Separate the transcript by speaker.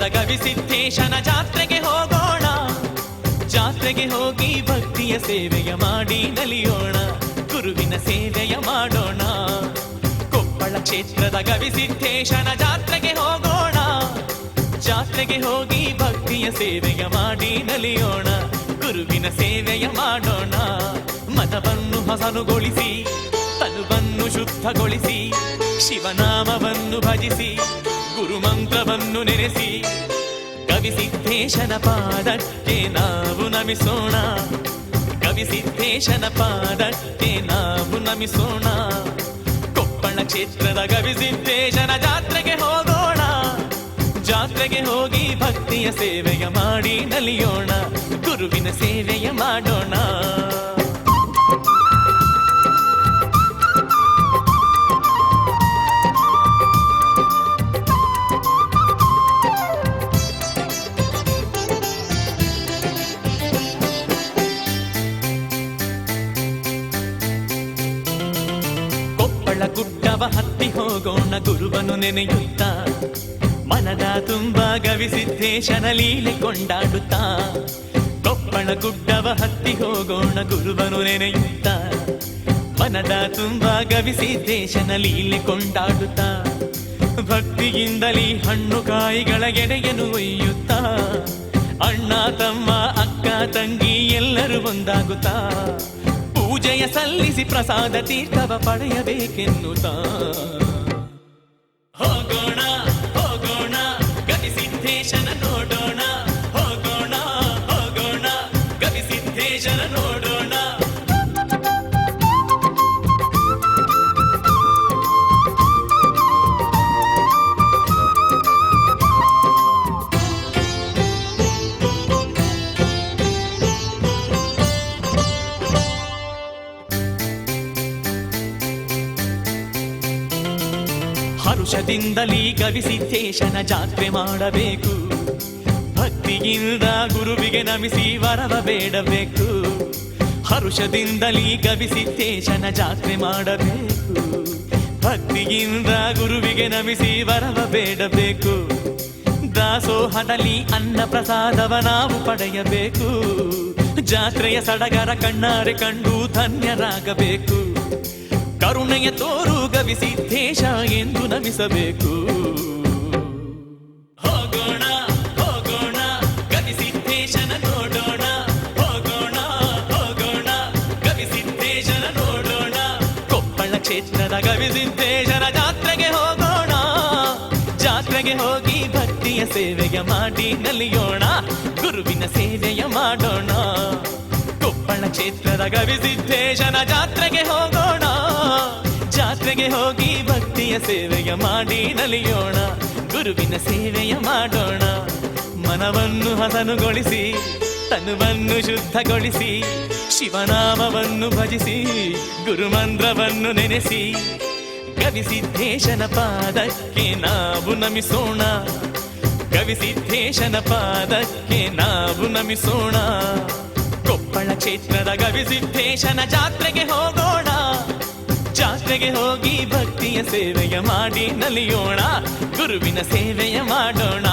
Speaker 1: ಗವಿಸಿದ್ದೇಶನ ಜಾತ್ರೆಗೆ ಹೋಗೋಣ. ಜಾತ್ರೆಗೆ ಹೋಗಿ ಭಕ್ತಿಯ ಸೇವೆಯ ಮಾಡಿ ನಲಿಯೋಣ. ಗುರುವಿನ ಸೇವೆಯ ಮಾಡೋಣ. ಕೊಪ್ಪಳ ಕ್ಷೇತ್ರದ ಗವಿಸಿದ್ದೇಶನ ಜಾತ್ರೆಗೆ ಹೋಗೋಣ. ಜಾತ್ರೆಗೆ ಹೋಗಿ ಭಕ್ತಿಯ ಸೇವೆಯ ಮಾಡಿ ನಲಿಯೋಣ. ಗುರುವಿನ ಸೇವೆಯ ಮಾಡೋಣ. ಮತವನ್ನು ಹಸನುಗೊಳಿಸಿ, ತನುವನ್ನು ಶುದ್ಧಗೊಳಿಸಿ, ಶಿವನಾಮವನ್ನು ಭಜಿಸಿ ಗುರುಮಂತ್ರವನ್ನು ನೆನೆಸಿ ಕವಿಸಿದ್ದೇಶನ ಪಾದಕ್ಕೆ ನಾವು ನಮಿಸೋಣ. ಕವಿಸಿದ್ದೇಶನ ಪಾದಕ್ಕೆ ನಾವು ನಮಿಸೋಣ. ಕೊಪ್ಪಳ ಕ್ಷೇತ್ರದ ಕವಿಸಿದ್ದೇಶನ ಜಾತ್ರೆಗೆ ಹೋಗೋಣ. ಜಾತ್ರೆಗೆ ಹೋಗಿ ಭಕ್ತಿಯ ಸೇವೆಯ ಮಾಡಿ ನಲಿಯೋಣ. ಗುರುವಿನ ಸೇವೆಯ ಮಾಡೋಣ. ಕೊಪ್ಪಳ ಗುಡ್ಡವ ಹತ್ತಿ ಹೋಗೋಣ ಗುರುವನು ನೆನೆಯುತ್ತ. ಮನದ ತುಂಬಾ ಗವಿಸಿದ್ದೇಶನ ಲೀಲೆ ಕೊಂಡಾಡುತ್ತಾ. ಕೊಪ್ಪಳ ಗುಡ್ಡವ ಹತ್ತಿ ಹೋಗೋಣ ಗುರುವನು ನೆನೆಯುತ್ತ. ಮನದ ತುಂಬ ಗವಿಸಿದ್ದೇಶನ ಲೀಲೆ ಕೊಂಡಾಡುತ್ತಾ. ಭಕ್ತಿಯಿಂದಲೇ ಹಣ್ಣು ಕಾಯಿಗಳ ಎಡೆಯನ್ನು ಒಯ್ಯುತ್ತಾ. ಅಣ್ಣ ತಮ್ಮ ಅಕ್ಕ ತಂಗಿ ಎಲ್ಲರೂ ಒಂದಾಗುತ್ತಾ. ಪೂಜೆಯ ಸಲ್ಲಿಸಿ ಪ್ರಸಾದ ತೀರ್ಥವ ಪಡೆಯಬೇಕೆನ್ನುತ್ತ. ಹೋಗೋಣ ಹೋಗೋಣ ಗವಿಸಿದ್ದೇಶನ ನೋಡೋಣ. ಹರುಷದಿಂದಲೇ ಕವಿಸಿದ್ದೇಶನ ಜಾತ್ರೆ ಮಾಡಬೇಕು. ಭಕ್ತಿಯಿಂದ ಗುರುವಿಗೆ ನಮಿಸಿ ವರವ ಬೇಡಬೇಕು. ಹರುಷದಿಂದಲೀ ಕವಿಸಿದ್ದೇಶನ ಜಾತ್ರೆ ಮಾಡಬೇಕು. ಭಕ್ತಿಯಿಂದ ಗುರುವಿಗೆ ನಮಿಸಿ ವರವ ಬೇಡಬೇಕು. ದಾಸೋಹದಲ್ಲಿ ಅನ್ನ ಪ್ರಸಾದವ ನಾವು ಪಡೆಯಬೇಕು. ಜಾತ್ರೆಯ ಸಡಗರ ಕಣ್ಣಾರೆ ಕಂಡು ಧನ್ಯರಾಗಬೇಕು. ಕರುಣೆಯ ತೋರು ಗವಿಸಿದ್ದೇಶ ಎಂದು ನಮಿಸಬೇಕು. ಹೋಗೋಣ ಹೋಗೋಣ ಗವಿಸಿದ್ದೇಶನ ನೋಡೋಣ. ಹೋಗೋಣ ಹೋಗೋಣ ಗವಿಸಿದ್ದೇಶನ ನೋಡೋಣ. ಕೊಪ್ಪಳ ಕ್ಷೇತ್ರದ ಗವಿಸಿದ್ದೇಶನ ಜಾತ್ರೆಗೆ ಹೋಗೋಣ. ಜಾತ್ರೆಗೆ ಹೋಗಿ ಭಕ್ತಿಯ ಸೇವೆಯ ಮಾಡಿ ನಲಿಯೋಣ. ಗುರುವಿನ ಸೇವೆಯ ಮಾಡೋಣ. ಕೊಪ್ಪಳ ಕ್ಷೇತ್ರದ ಗವಿಸಿದ್ದೇಶನ ಜಾತ್ರೆಗೆ ಹೋಗೋಣ. ಹೋಗಿ ಭಕ್ತಿಯ ಸೇವೆಯ ಮಾಡಿ ನಲಿಯೋಣ, ಗುರುವಿನ ಸೇವೆಯ ಮಾಡೋಣ. ಮನವನ್ನು ಹಸನುಗೊಳಿಸಿ, ತನುವನ್ನು ಶುದ್ಧಗೊಳಿಸಿ, ಶಿವನಾಮವನ್ನು ಭಜಿಸಿ, ಗುರುಮಂತ್ರವನ್ನು ನೆನೆಸಿ. ಗವಿಸಿದ್ದೇಶನ ಪಾದಕ್ಕೆ ನಾವು ನಮಿಸೋಣ ಗವಿಸಿದ್ದೇಶನ ಪಾದಕ್ಕೆ ನಾವು ನಮಿಸೋಣ. ಕೊಪ್ಪಳ ಕ್ಷೇತ್ರದ ಗವಿಸಿದ್ದೇಶನ ಜಾತ್ರೆಗೆ ಹೋಗೋಣ. ಜಾತ್ರೆಗೆ ಹೋಗಿ ಭಕ್ತಿಯ ಸೇವೆಯ ಮಾಡಿ ನಲಿಯೋಣ ಗುರುವಿನ ಸೇವೆಯ ಮಾಡೋಣ.